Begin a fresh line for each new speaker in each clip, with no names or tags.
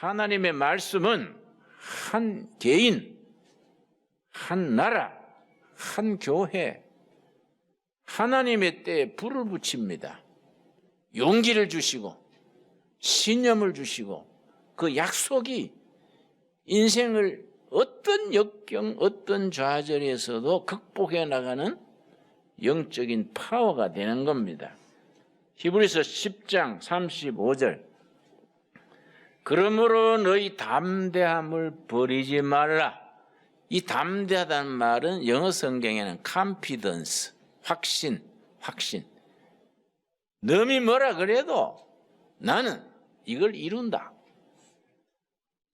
하나님의 말씀은 한 개인, 한 나라, 한 교회, 하나님의 때에 불을 붙입니다. 용기를 주시고, 신념을 주시고, 그 약속이 인생을 어떤 역경, 어떤 좌절에서도 극복해 나가는 영적인 파워가 되는 겁니다. 히브리서 10장 35절. 그러므로 너희 담대함을 버리지 말라. 이 담대하다는 말은 영어 성경에는 confidence, 확신, 확신. 남이 뭐라 그래도 나는 이걸 이룬다.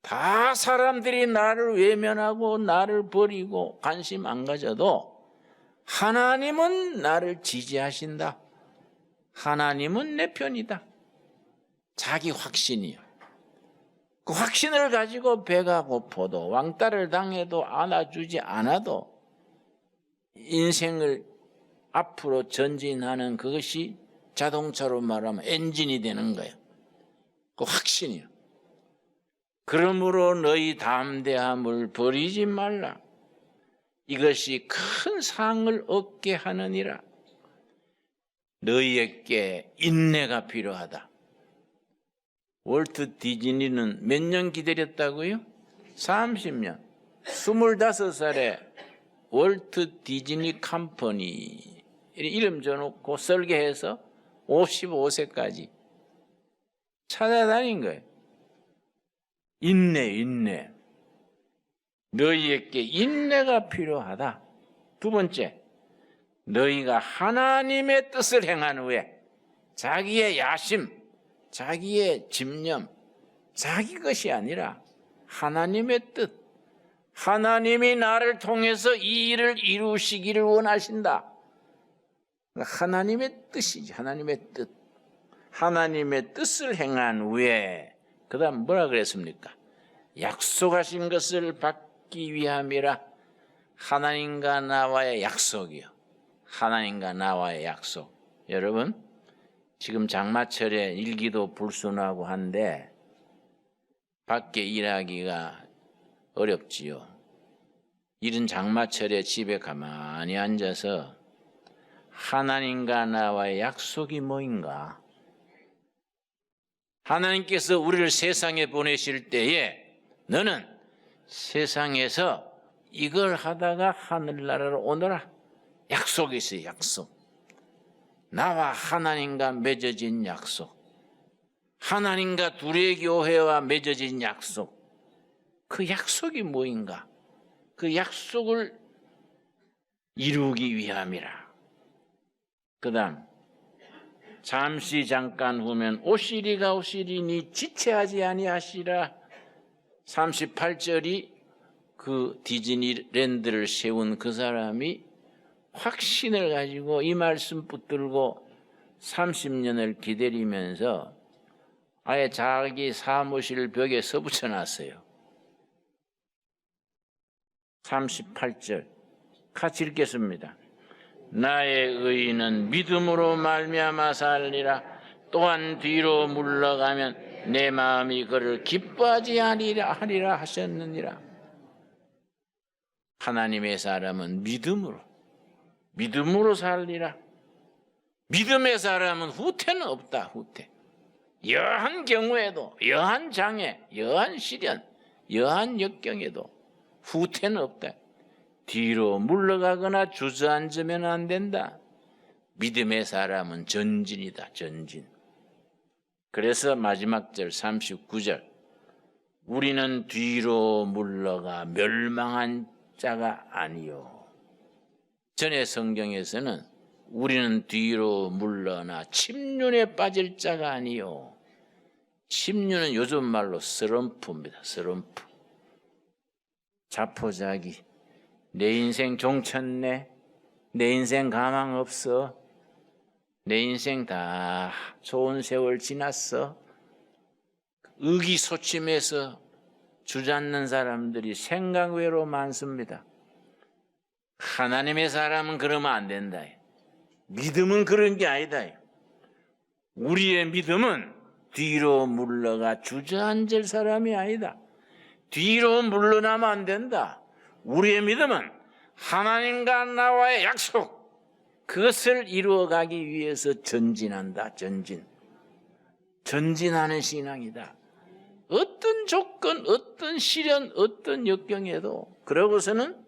다 사람들이 나를 외면하고 나를 버리고 관심 안 가져도 하나님은 나를 지지하신다. 하나님은 내 편이다. 자기 확신이요. 그 확신을 가지고 배가 고파도 왕따를 당해도 안아주지 않아도 인생을 앞으로 전진하는 그것이 자동차로 말하면 엔진이 되는 거예요. 그 확신이요. 그러므로 너희 담대함을 버리지 말라. 이것이 큰 상을 얻게 하느니라. 너희에게 인내가 필요하다. 월트 디즈니는 몇 년 기다렸다고요? 30년. 25살에 월트 디즈니 컴퍼니 이름 줘놓고 설계해서 55세까지 찾아다닌 거예요. 인내, 인내. 너희에게 인내가 필요하다. 두 번째, 너희가 하나님의 뜻을 행한 후에 자기의 야심, 자기의 집념, 자기 것이 아니라 하나님의 뜻, 하나님이 나를 통해서 이 일을 이루시기를 원하신다. 하나님의 뜻이지, 하나님의 뜻. 하나님의 뜻을 행한 후에, 그 다음 뭐라 그랬습니까? 약속하신 것을 받기 위함이라 하나님과 나와의 약속이요. 하나님과 나와의 약속. 여러분, 지금 장마철에 일기도 불순하고 한데 밖에 일하기가 어렵지요. 이른 장마철에 집에 가만히 앉아서 하나님과 나와의 약속이 뭐인가? 하나님께서 우리를 세상에 보내실 때에 너는 세상에서 이걸 하다가 하늘나라로 오너라. 약속이 있어요, 약속. 나와 하나님과 맺어진 약속. 하나님과 둘의 교회와 맺어진 약속. 그 약속이 뭐인가? 그 약속을 이루기 위함이라. 그 다음, 잠시 잠깐 후면 오시리가 오시리니 지체하지 아니하시라. 38절이 그 디즈니랜드를 세운 그 사람이 확신을 가지고 이 말씀 붙들고 30년을 기다리면서 아예 자기 사무실 벽에 써붙여 놨어요. 38절 같이 읽겠습니다. 나의 의인은 믿음으로 말미암아 살리라 또한 뒤로 물러가면 내 마음이 그를 기뻐하지 하리라, 하리라 하셨느니라. 하나님의 사람은 믿음으로 믿음으로 살리라. 믿음의 사람은 후퇴는 없다. 후퇴. 여한 경우에도 여한 장애, 여한 시련, 여한 역경에도 후퇴는 없다. 뒤로 물러가거나 주저앉으면 안 된다. 믿음의 사람은 전진이다. 전진. 그래서 마지막 절 39절 우리는 뒤로 물러가 멸망한 자가 아니요. 전의 성경에서는 우리는 뒤로 물러나 침륜에 빠질 자가 아니요. 침륜은 요즘 말로 스럼프입니다. 스럼프. 자포자기. 내 인생 종쳤네. 내 인생 가망 없어. 내 인생 다 좋은 세월 지났어. 의기소침해서 주저앉는 사람들이 생각 외로 많습니다. 하나님의 사람은 그러면 안 된다. 믿음은 그런 게 아니다. 우리의 믿음은 뒤로 물러가 주저앉을 사람이 아니다. 뒤로 물러나면 안 된다. 우리의 믿음은 하나님과 나와의 약속, 그것을 이루어가기 위해서 전진한다. 전진. 전진하는 신앙이다. 어떤 조건, 어떤 시련, 어떤 역경에도 그러고서는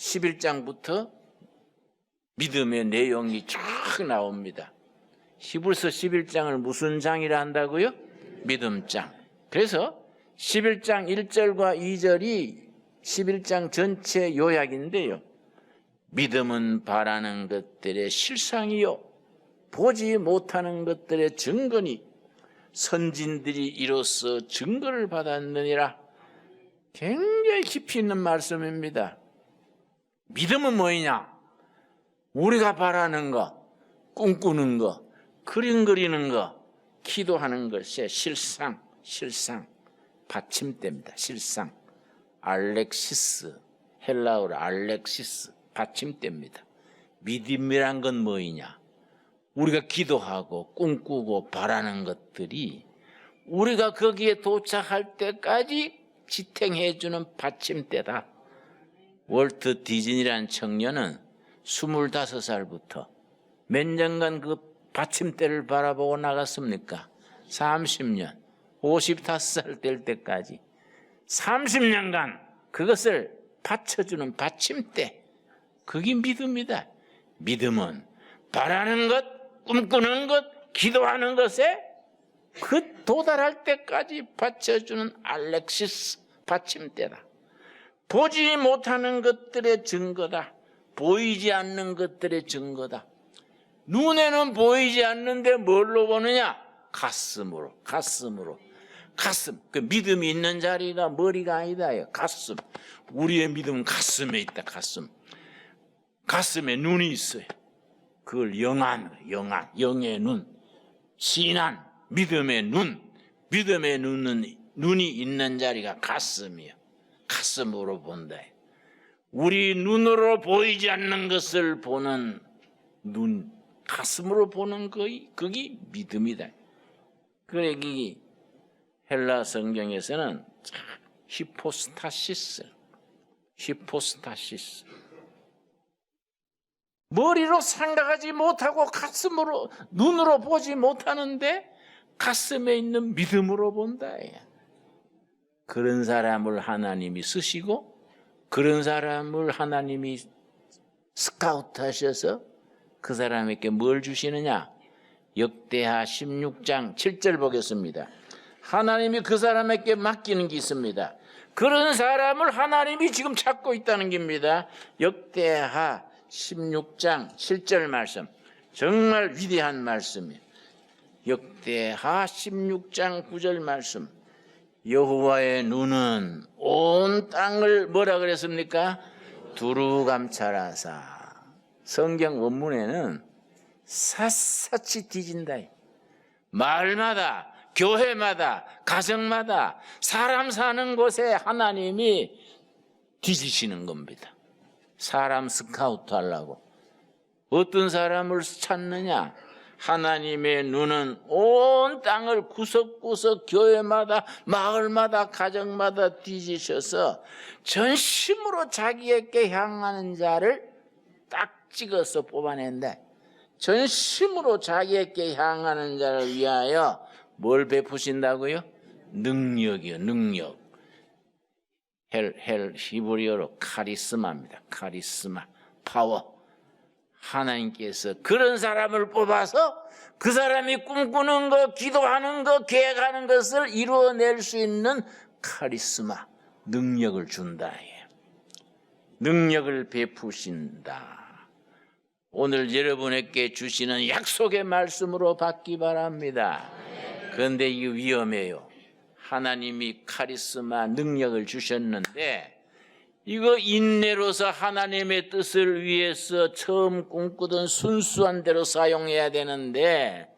11장부터 믿음의 내용이 쫙 나옵니다. 히브리서 11장을 무슨 장이라 한다고요? 믿음장. 그래서 11장 1절과 2절이 11장 전체 요약인데요. 믿음은 바라는 것들의 실상이요. 보지 못하는 것들의 증거니 선진들이 이로써 증거를 받았느니라. 굉장히 깊이 있는 말씀입니다. 믿음은 뭐냐? 우리가 바라는 거, 꿈꾸는 거, 그림 그리는 거, 기도하는 것의 실상, 실상, 받침대입니다. 실상. 알렉시스, 헬라어로 알렉시스, 받침대입니다. 믿음이란 건 뭐이냐? 우리가 기도하고 꿈꾸고 바라는 것들이 우리가 거기에 도착할 때까지 지탱해주는 받침대다. 월트 디즈니라는 청년은 25살부터 몇 년간 그 받침대를 바라보고 나갔습니까? 30년, 55살 될 때까지 30년간 그것을 받쳐주는 받침대. 그게 믿음이다. 믿음은 바라는 것, 꿈꾸는 것, 기도하는 것에 그 도달할 때까지 받쳐주는 알렉시스 받침대다. 보지 못하는 것들의 증거다. 보이지 않는 것들의 증거다. 눈에는 보이지 않는데 뭘로 보느냐? 가슴으로, 가슴으로. 가슴. 그 믿음이 있는 자리가 머리가 아니다요. 가슴. 우리의 믿음은 가슴에 있다, 가슴. 가슴에 눈이 있어요. 그걸 영안, 영안, 영의 눈. 신한, 믿음의 눈. 믿음의 눈은, 눈이 있는 자리가 가슴이요. 가슴으로 본다. 우리 눈으로 보이지 않는 것을 보는 눈, 가슴으로 보는 거이 그게 믿음이다. 그래 이 헬라 성경에서는 히포스타시스, 히포스타시스. 머리로 생각하지 못하고 가슴으로 눈으로 보지 못하는데 가슴에 있는 믿음으로 본다. 그런 사람을 하나님이 쓰시고 그런 사람을 하나님이 스카우트 하셔서 그 사람에게 뭘 주시느냐? 역대하 16장 7절 보겠습니다. 하나님이 그 사람에게 맡기는 게 있습니다. 그런 사람을 하나님이 지금 찾고 있다는 겁니다. 역대하 16장 7절 말씀. 정말 위대한 말씀이에요. 역대하 16장 9절 말씀. 여호와의 눈은 온 땅을 뭐라 그랬습니까? 두루 감찰하사. 성경 원문에는 샅샅이 뒤진다. 마을마다, 교회마다, 가정마다, 사람 사는 곳에 하나님이 뒤지시는 겁니다. 사람 스카우트 하려고. 어떤 사람을 찾느냐? 하나님의 눈은 온 땅을 구석구석 교회마다 마을마다 가정마다 뒤지셔서 전심으로 자기에게 향하는 자를 딱 찍어서 뽑아낸다. 전심으로 자기에게 향하는 자를 위하여 뭘 베푸신다고요? 능력이요, 능력. 헬, 헬, 히브리어로 카리스마입니다. 카리스마, 파워. 하나님께서 그런 사람을 뽑아서 그 사람이 꿈꾸는 것, 기도하는 것, 계획하는 것을 이루어낼 수 있는 카리스마, 능력을 준다. 능력을 베푸신다. 오늘 여러분에게 주시는 약속의 말씀으로 받기 바랍니다. 그런데 이게 위험해요. 하나님이 카리스마 능력을 주셨는데 이거 인내로서 하나님의 뜻을 위해서 처음 꿈꾸던 순수한 대로 사용해야 되는데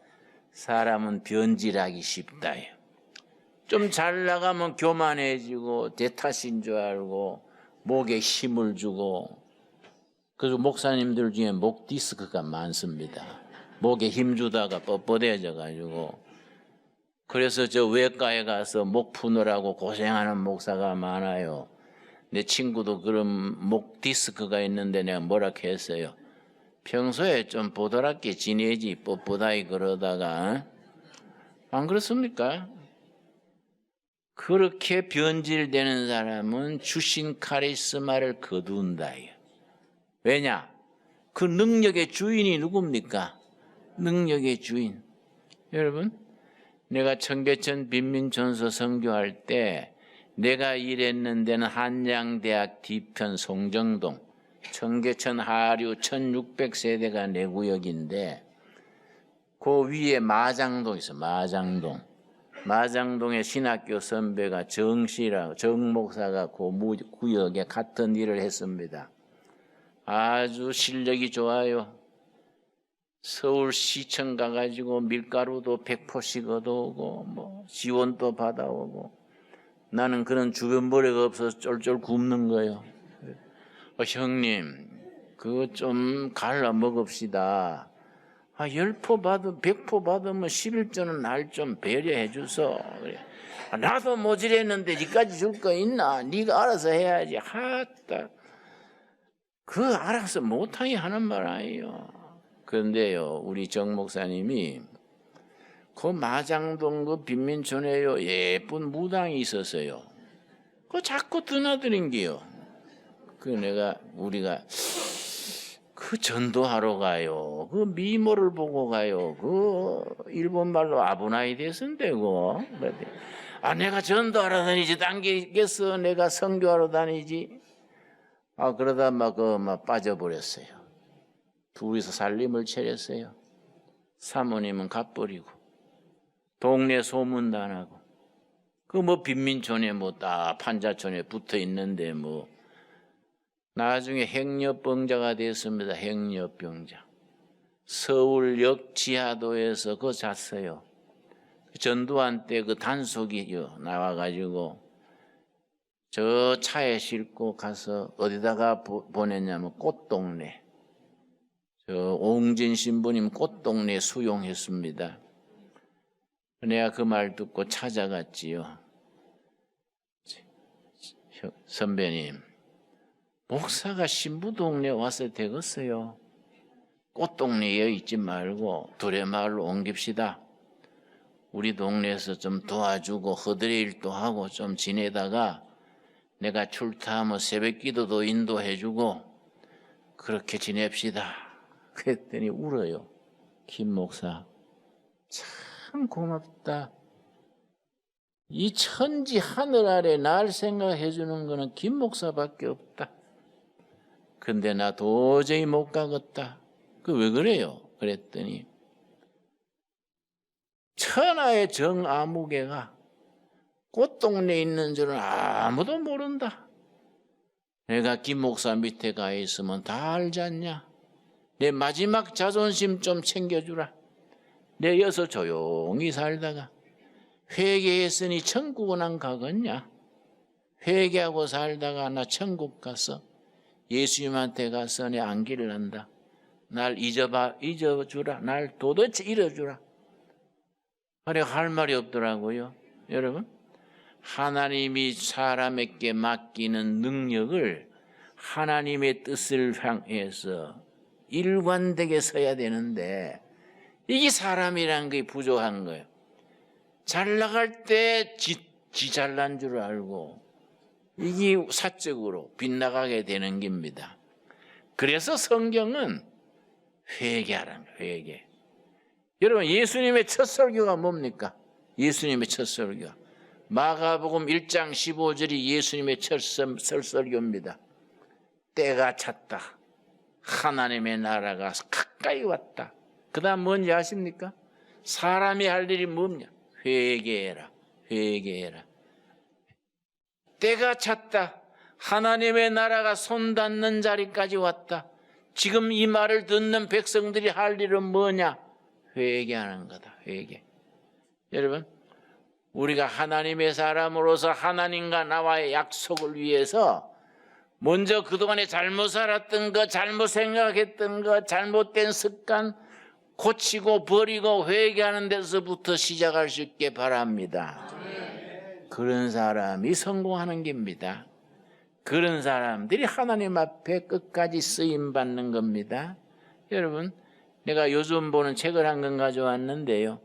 사람은 변질하기 쉽다. 좀잘 나가면 교만해지고 대 탓인 줄 알고 목에 힘을 주고 그리고 목사님들 중에 목 디스크가 많습니다. 목에 힘 주다가 뻣뻣해져 가지고 그래서 저 외과에 가서 목 푸느라고 고생하는 목사가 많아요. 내 친구도 그런 목 디스크가 있는데 내가 뭐라 했어요. 평소에 좀 보드랍게 지내지 뻣뻣하게 그러다가 어? 안 그렇습니까? 그렇게 변질되는 사람은 주신 카리스마를 거둔다. 왜냐? 그 능력의 주인이 누굽니까? 능력의 주인. 여러분, 내가 청계천 빈민촌서 선교할 때 내가 일했는 데는 한양대학 뒤편 송정동 청계천 하류 1600세대가 내 구역인데 그 위에 마장동 있어 마장동 마장동의 신학교 선배가 정씨라고 정목사가 그 무- 구역에 같은 일을 했습니다. 아주 실력이 좋아요. 서울시청 가가지고 밀가루도 100포씩 얻어오고 뭐 지원도 받아오고 나는 그런 주변 머리가 없어서 쫄쫄 굶는 거예요. 어, 형님 그거 좀 갈라 먹읍시다. 아, 열포 받으, 백포 받으면 11조는 날 좀 배려해 주소. 그래. 아, 나도 모질했는데 니까지 줄 거 있나? 네가 알아서 해야지. 하다. 그 알아서 못하게 하는 말 아니에요. 그런데요, 우리 정 목사님이 그 마장동 그 빈민촌에요 예쁜 무당이 있었어요. 그 자꾸 드나드는 게요. 그 내가 우리가 그 전도하러 가요. 그 미모를 보고 가요. 그 일본 말로 아부나이 됐은데고. 아 내가 전도하러 다니지 당기겠어. 내가 선교하러 다니지. 아 그러다 막그막 빠져버렸어요. 둘이서 살림을 차렸어요. 사모님은 갚버리고 동네 소문도 안 하고 그 뭐 빈민촌에 뭐딱 판자촌에 붙어 있는데 뭐 나중에 행여병자가 됐습니다. 행여병자. 서울역 지하도에서 그 잤어요. 전두환 때 그 단속이 나와가지고 저 차에 싣고 가서 어디다가 보- 보냈냐면 꽃동네. 저 옹진 신부님 꽃동네 수용했습니다. 내가 그 말 듣고 찾아갔지요. 형, 선배님, 목사가 신부 동네 와서 되겠어요. 꽃동네에 있지 말고 두레마을로 옮깁시다. 우리 동네에서 좀 도와주고 허드레 일도 하고 좀 지내다가 내가 출타하면 새벽 기도도 인도해주고 그렇게 지냅시다. 그랬더니 울어요. 김 목사. 참 고맙다. 이 천지 하늘 아래 날 생각해 주는 거는 김 목사밖에 없다. 근데 나 도저히 못 가겠다. 그 왜 그래요? 그랬더니 천하의 정아무개가 꽃동네에 있는 줄은 아무도 모른다. 내가 김 목사 밑에 가 있으면 다 알지 않냐? 내 마지막 자존심 좀 챙겨주라. 내 여서 조용히 살다가 회개했으니 천국은 안 가겠냐? 회개하고 살다가 나 천국 가서 예수님한테 가서 내 안기를 한다. 날 잊어봐, 잊어주라. 날 도대체 잃어주라. 그래, 할 말이 없더라고요. 여러분, 하나님이 사람에게 맡기는 능력을 하나님의 뜻을 향해서 일관되게 서야 되는데, 이게 사람이란 게 부족한 거예요. 잘 나갈 때 지, 지 잘난 줄 알고, 이게 사적으로 빗나가게 되는 겁니다. 그래서 성경은 회개하라는 거예요, 회개. 여러분, 예수님의 첫 설교가 뭡니까? 예수님의 첫 설교. 마가복음 1장 15절이 예수님의 첫 설- 설설교입니다. 때가 찼다. 하나님의 나라가 가까이 왔다. 그 다음 뭔지 아십니까? 사람이 할 일이 뭡냐? 회개해라. 회개해라. 때가 찼다. 하나님의 나라가 손 닿는 자리까지 왔다. 지금 이 말을 듣는 백성들이 할 일은 뭐냐? 회개하는 거다. 회개. 여러분, 우리가 하나님의 사람으로서 하나님과 나와의 약속을 위해서 먼저 그동안에 잘못 살았던 것, 잘못 생각했던 것, 잘못된 습관, 고치고 버리고 회개하는 데서부터 시작할 수 있게 바랍니다. 그런 사람이 성공하는 겁니다. 그런 사람들이 하나님 앞에 끝까지 쓰임 받는 겁니다. 여러분, 내가 요즘 보는 책을 한 권 가져왔는데요.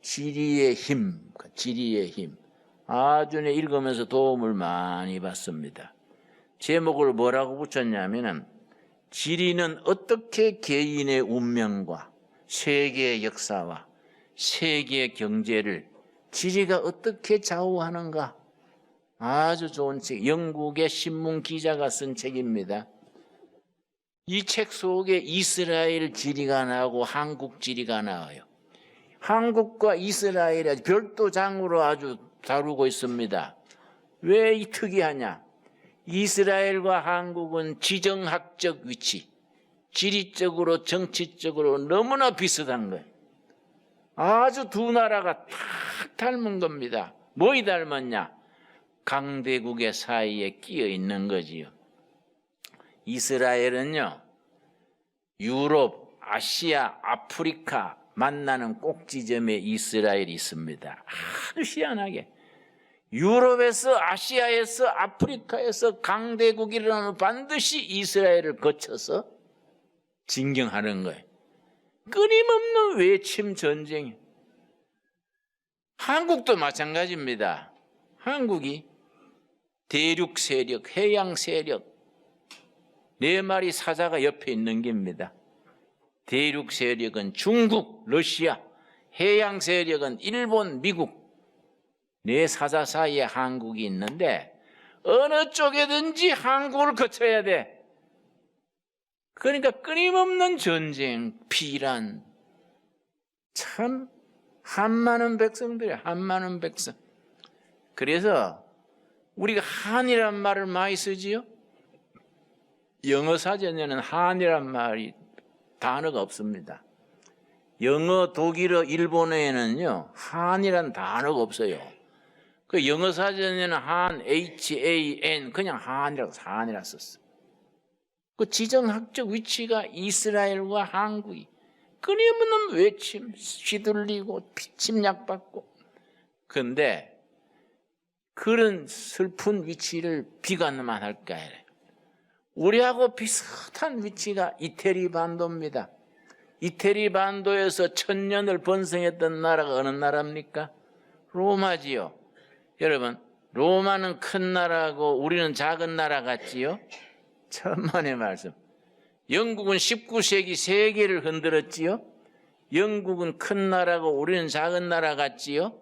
지리의 힘, 그 지리의 힘. 아주 내 읽으면서 도움을 많이 받습니다. 제목을 뭐라고 붙였냐면은 지리는 어떻게 개인의 운명과 세계의 역사와 세계의 경제를 지리가 어떻게 좌우하는가 아주 좋은 책, 영국의 신문 기자가 쓴 책입니다. 이 책 속에 이스라엘 지리가 나오고 한국 지리가 나와요. 한국과 이스라엘이 별도 장으로 아주 다루고 있습니다. 왜 이 특이하냐? 이스라엘과 한국은 지정학적 위치, 지리적으로 정치적으로 너무나 비슷한 거예요. 아주 두 나라가 탁 닮은 겁니다. 뭐이 닮았냐? 강대국의 사이에 끼어 있는 거지요. 이스라엘은요, 유럽, 아시아, 아프리카 만나는 꼭지점에 이스라엘이 있습니다. 아주 희한하게. 유럽에서, 아시아에서, 아프리카에서 강대국이 일어나면 반드시 이스라엘을 거쳐서 진경하는 거예요. 끊임없는 외침 전쟁이. 한국도 마찬가지입니다. 한국이 대륙 세력, 해양 세력, 네 마리 사자가 옆에 있는 겁니다. 대륙 세력은 중국, 러시아, 해양 세력은 일본, 미국, 네 사자 사이에 한국이 있는데 어느 쪽에든지 한국을 거쳐야 돼. 그러니까 끊임없는 전쟁, 피란, 참 한 많은 백성들이야, 한많은 백성. 그래서 우리가 한이란 말을 많이 쓰지요. 영어 사전에는 한이란 말이 단어가 없습니다. 영어, 독일어, 일본어에는요 한이란 단어가 없어요. 그 영어 사전에는 한, H A N 그냥 한이라고 한이라 썼어. 그 지정학적 위치가 이스라엘과 한국이 끊임없는 외침, 휘둘리고 침략받고. 근데 그런 슬픈 위치를 비관만 할까 해. 우리하고 비슷한 위치가 이태리 반도입니다. 이태리 반도에서 천년을 번성했던 나라가 어느 나라입니까? 로마지요. 여러분, 로마는 큰 나라고 우리는 작은 나라 같지요? 천만의 말씀. 영국은 19세기 세계를 흔들었지요? 영국은 큰 나라고 우리는 작은 나라 같지요?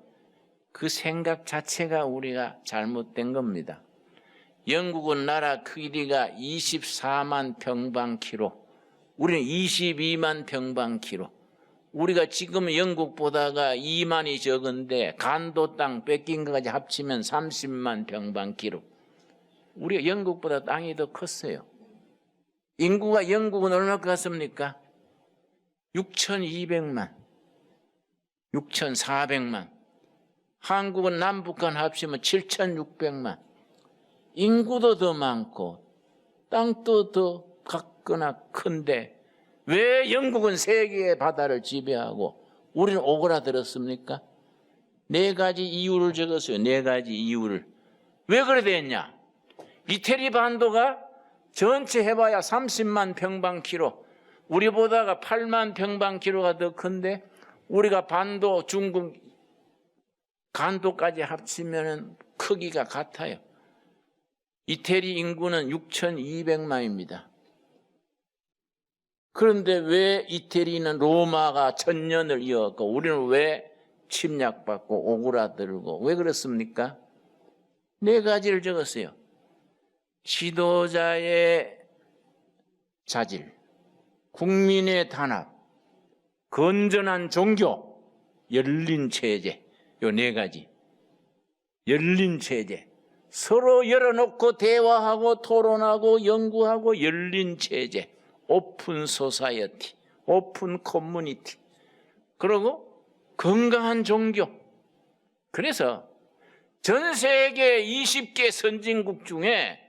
그 생각 자체가 우리가 잘못된 겁니다. 영국은 나라 크기가 24만 평방키로, 우리는 22만 평방키로. 우리가 지금 영국보다가 2만이 적은데 간도 땅 뺏긴 것까지 합치면 30만 평방키로. 우리가 영국보다 땅이 더 컸어요. 인구가 영국은 얼마나 같습니까? 6,200만, 6,400만. 한국은 남북한 합치면 7,600만. 인구도 더 많고 땅도 더 같거나 큰데 왜 영국은 세계의 바다를 지배하고 우리는 오그라들었습니까? 네 가지 이유를 적었어요. 네 가지 이유를. 왜 그래 됐냐? 이태리 반도가 전체 해봐야 30만 평방키로 우리보다가 8만 평방키로가 더 큰데 우리가 반도 중국 간도까지 합치면 크기가 같아요. 이태리 인구는 6,200만입니다. 그런데 왜 이태리는 로마가 천년을 이어갔고 우리는 왜 침략받고 오그라들고 왜 그렇습니까? 네 가지를 적었어요. 지도자의 자질, 국민의 단합, 건전한 종교, 열린 체제, 요 네 가지. 열린 체제. 서로 열어놓고 대화하고 토론하고 연구하고 열린 체제. 오픈 소사이어티, 오픈 커뮤니티. 그리고 건강한 종교. 그래서 전 세계 20개 선진국 중에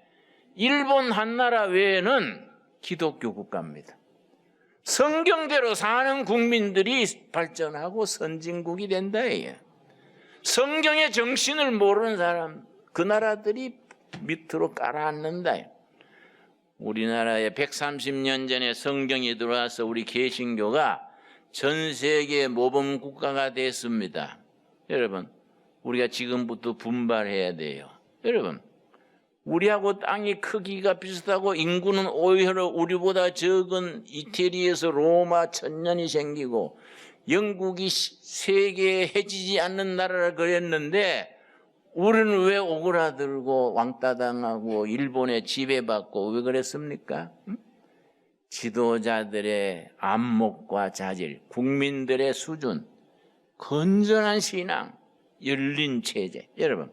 일본 한 나라 외에는 기독교 국가입니다. 성경대로 사는 국민들이 발전하고 선진국이 된다 이게. 성경의 정신을 모르는 사람 그 나라들이 밑으로 깔아앉는다. 우리나라에 130년 전에 성경이 들어와서 우리 개신교가 전 세계 모범 국가가 됐습니다. 여러분, 우리가 지금부터 분발해야 돼요. 여러분, 우리하고 땅이 크기가 비슷하고 인구는 오히려 우리보다 적은 이태리에서 로마 천년이 생기고 영국이 시- 세계에 해지지 않는 나라라 그랬는데 우리는 왜 오그라들고 왕따당하고 일본에 지배받고 왜 그랬습니까? 응? 지도자들의 안목과 자질, 국민들의 수준, 건전한 신앙, 열린 체제. 여러분,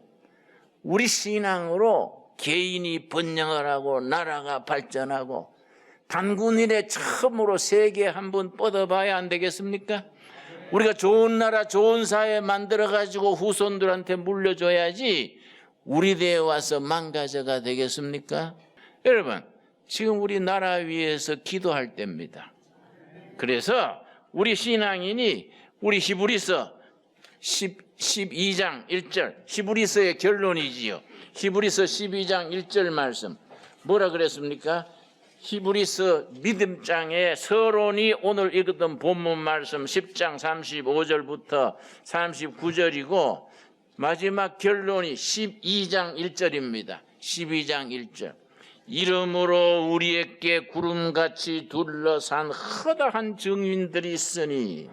우리 신앙으로 개인이 번영을 하고 나라가 발전하고 단군 일에 처음으로 세계 한 번 뻗어봐야 안 되겠습니까? 우리가 좋은 나라, 좋은 사회 만들어 가지고 후손들한테 물려줘야지 우리 대에 와서 망가져가 되겠습니까? 여러분, 지금 우리 나라 위해서 기도할 때입니다. 그래서 우리 신앙인이 우리 히브리서 10, 12장 1절 히브리서의 결론이지요. 히브리서 12장 1절 말씀 뭐라 그랬습니까? 히브리서 믿음장의 서론이 오늘 읽었던 본문 말씀 10장 35절부터 39절이고 마지막 결론이 12장 1절입니다. 12장 1절. 이름으로 우리에게 구름같이 둘러싼 허다한 증인들이 있으니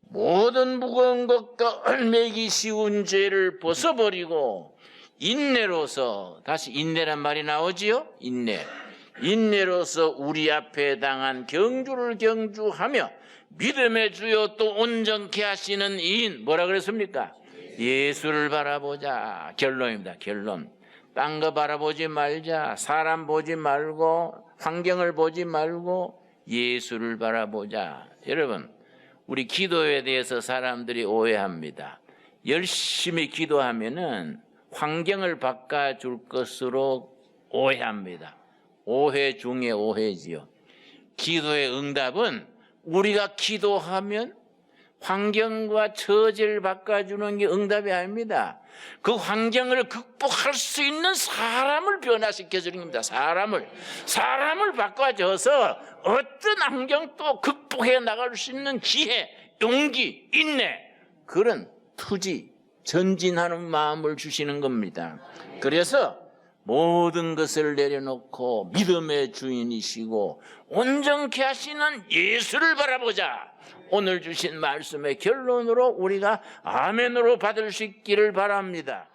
모든 무거운 것과 얼매기 쉬운 죄를 벗어버리고 인내로서 다시 인내란 말이 나오지요? 인내. 인내로서 우리 앞에 당한 경주를 경주하며 믿음의 주요 또 온전케 하시는 이인 뭐라 그랬습니까? 예수를 바라보자. 결론입니다. 결론. 딴 거 바라보지 말자. 사람 보지 말고 환경을 보지 말고 예수를 바라보자. 여러분, 우리 기도에 대해서 사람들이 오해합니다. 열심히 기도하면은 환경을 바꿔줄 것으로 오해합니다. 오해 중에 오해지요. 기도의 응답은 우리가 기도하면 환경과 처지를 바꿔주는 게 응답이 아닙니다. 그 환경을 극복할 수 있는 사람을 변화시켜 주는 겁니다. 사람을. 사람을 바꿔줘서 어떤 환경도 극복해 나갈 수 있는 기회, 용기, 인내, 그런 투지, 전진하는 마음을 주시는 겁니다. 그래서 모든 것을 내려놓고 믿음의 주인이시고 온전케 하시는 예수를 바라보자. 오늘 주신 말씀의 결론으로 우리가 아멘으로 받을 수 있기를 바랍니다.